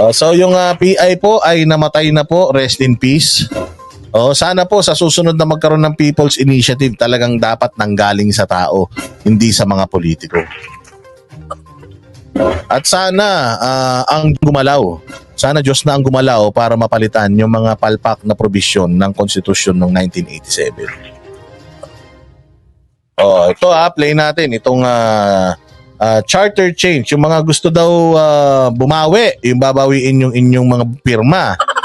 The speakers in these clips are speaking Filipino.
Oh, so yung ah, PI po ay namatay na po, rest in peace. Oh, sana po sa susunod na magkaroon ng People's Initiative talagang dapat nanggaling sa tao, hindi sa mga politiko. At sana ah, ang gumalaw, sana Diyos na ang gumalaw para mapalitan yung mga palpak na probisyon ng konstitusyon ng 1987. Oh, ito ah, play natin itong ah, ah, charter change. Yung mga gusto daw ah, bumawi, yung babawiin yung inyong mga pirma.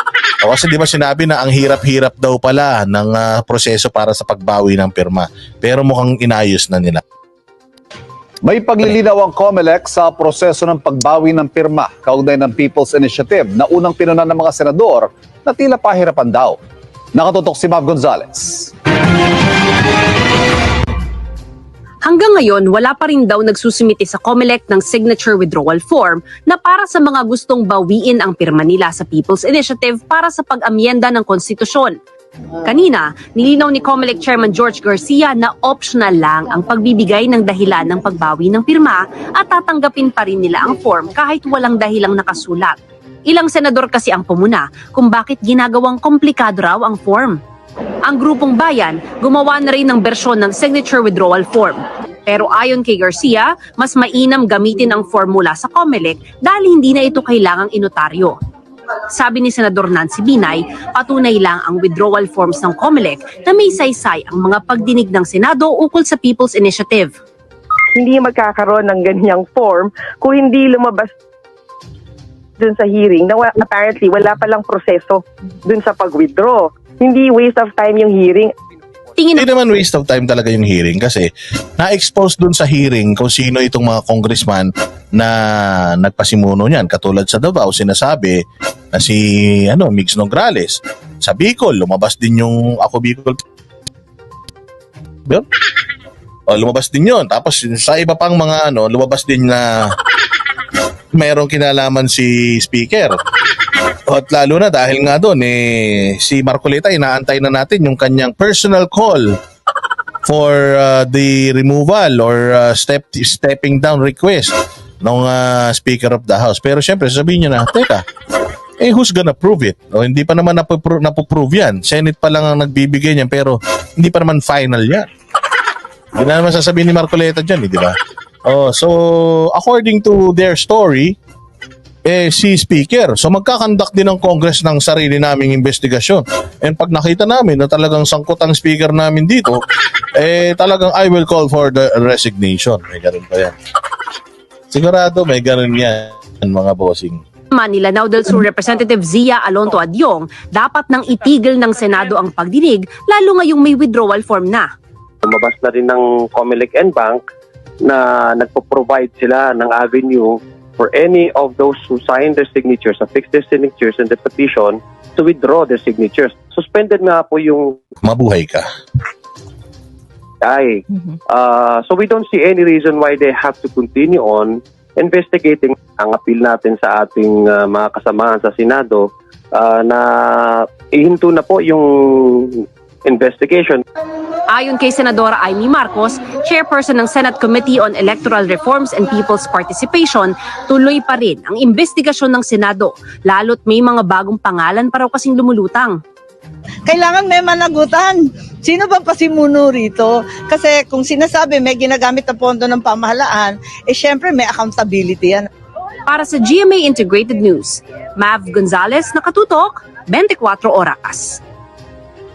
O, kasi di ba sinabi na ang hirap-hirap daw pala ng ah, proseso para sa pagbawi ng pirma. Pero mukhang inayos na nila. May paglilinaw ang COMELEC sa proseso ng pagbawi ng pirma kaugnay ng People's Initiative na unang pinunan ng mga senador na tila pahirapan daw. Nakatutok si Mav Gonzalez. Hanggang ngayon, wala pa rin daw nagsusumite sa COMELEC ng signature withdrawal form na para sa mga gustong bawiin ang pirma nila sa People's Initiative para sa pag-amyenda ng konstitusyon. Kanina, nilinaw ni COMELEC Chairman George Garcia na optional lang ang pagbibigay ng dahilan ng pagbawi ng pirma at tatanggapin pa rin nila ang form kahit walang dahilang nakasulat. Ilang senador kasi ang pumuna kung bakit ginagawang komplikado raw ang form. Ang grupong bayan gumawa na rin ng bersyon ng signature withdrawal form. Pero ayon kay Garcia, mas mainam gamitin ang formula sa COMELEC dahil hindi na ito kailangang inotaryo. Sabi ni Senador Nancy Binay, patunay lang ang withdrawal forms ng COMELEC na may saysay ang mga pagdinig ng Senado ukol sa People's Initiative. hindi magkakaroon ng ganyang form kung hindi lumabas dun sa hearing na apparently wala palang proseso dun sa pag-withdraw. Hindi waste of time yung hearing. Tingin Hindi naman waste of time talaga yung hearing kasi na-expose dun sa hearing kung sino itong mga congressman na nagpasimuno niyan. Katulad sa Davao, sinasabi na si ano, Migs Nograles. Sa Bicol, lumabas din yung ako Bicol. Yun? O, lumabas din yun. Tapos sa iba pang mga ano, lumabas din na merong kinalaman si speaker. At lalo na dahil nga doon eh si Marcoleta inaantay na natin yung kanyang personal call for uh, the removal or uh, step stepping down request ng uh, Speaker of the House. Pero syempre sasabihin niya na, teka, eh who's gonna prove it? O hindi pa naman napopro- napoprove yan. Senate pa lang ang nagbibigay niyan pero hindi pa naman final yan. Hindi na naman sasabihin ni Marcoleta dyan, eh, di ba? Oh, so according to their story, eh si speaker. So magkakandak din ng Congress ng sarili naming investigasyon. And pag nakita namin na talagang sangkot ang speaker namin dito, eh talagang I will call for the resignation. May ganun pa yan. Sigurado may ganun yan, mga bossing. Manila now del Sur Representative Zia Alonto Adyong, dapat nang itigil ng Senado ang pagdinig lalo ngayong may withdrawal form na. lumabas na rin ng Comelec and Bank na nagpo-provide sila ng avenue for any of those who sign their signatures, affix their signatures in the petition to withdraw their signatures. Suspended nga po yung Mabuhay ka. ay. Uh, so we don't see any reason why they have to continue on investigating ang appeal natin sa ating uh, mga kasamahan sa Senado uh, na ihinto na po yung investigation. Ayon kay Senadora Amy Marcos, chairperson ng Senate Committee on Electoral Reforms and People's Participation, tuloy pa rin ang investigasyon ng Senado, lalo't may mga bagong pangalan pa raw kasing lumulutang. kailangan may managutan. Sino bang pasimuno rito? Kasi kung sinasabi may ginagamit na pondo ng pamahalaan, eh syempre may accountability yan. Para sa GMA Integrated News, Mav Gonzalez, nakatutok, 24 oras.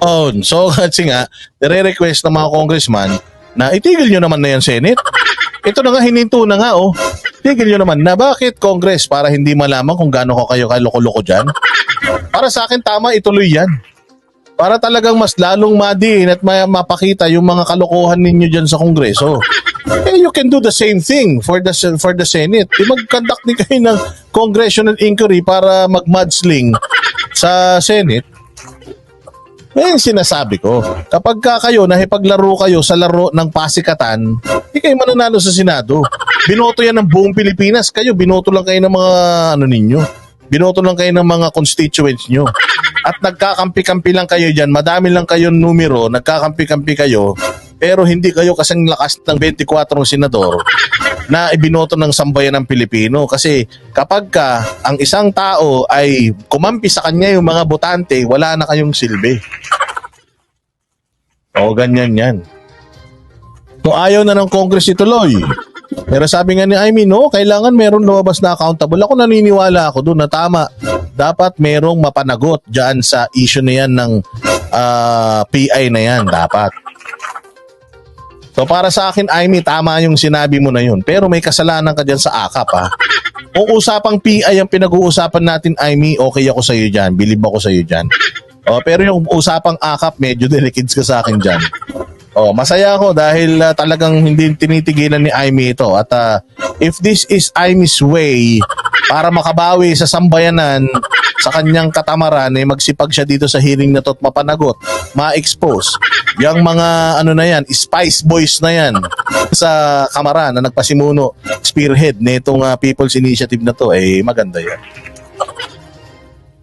Oh, so kasi nga, nire-request ng mga congressman na itigil nyo naman na yan, Senate. Ito na nga, hininto na nga, oh. Tigil nyo naman na. Bakit, Congress? Para hindi malaman kung gaano ko kayo kaloko-loko dyan? Para sa akin, tama, ituloy yan. Para talagang mas lalong madiin at may mapakita yung mga kalokohan ninyo dyan sa Kongreso. Eh, you can do the same thing for the for the Senate. Di mag-conduct din kayo ng congressional inquiry para mag-mudsling sa Senate. Eh, sinasabi ko, kapag ka kayo nahipaglaro kayo sa laro ng pasikatan, hindi kayo mananalo sa Senado. Binoto yan ng buong Pilipinas. Kayo, binoto lang kayo ng mga ano ninyo. Binoto lang kayo ng mga constituents nyo. At nagkakampi-kampi lang kayo dyan. Madami lang kayong numero, nagkakampi-kampi kayo. Pero hindi kayo kasing lakas ng 24 senador na ibinoto ng sambayan ng Pilipino. Kasi kapag ka ang isang tao ay kumampi sa kanya yung mga botante, wala na kayong silbi. O, ganyan yan. Kung ayaw na ng Congress ituloy, pero sabi nga ni Amy, no, kailangan meron lumabas na accountable. Ako naniniwala ako doon na tama. Dapat merong mapanagot dyan sa issue na yan ng ah, PI na yan. Dapat. So para sa akin, Amy, tama yung sinabi mo na yun. Pero may kasalanan ka dyan sa akap, ha? Kung usapang PI ang pinag-uusapan natin, Amy, okay ako sa'yo dyan. Bilib ako sa'yo dyan. Oh, pero yung usapang akap, medyo delikids ka sa akin dyan. Oh, masaya ako dahil ah, talagang hindi tinitigilan ni Amy ito. At ah, if this is Amy's way para makabawi sa sambayanan sa kanyang katamaran, eh, magsipag siya dito sa hearing na to at mapanagot, ma-expose. Yung mga ano na yan, Spice Boys na yan sa kamara na nagpasimuno, spearhead nitong ah, People's Initiative na to, eh maganda yan.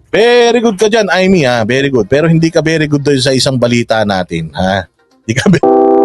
Very good ka dyan, Amy ha. Very good. Pero hindi ka very good doon sa isang balita natin, ha? Hindi ka very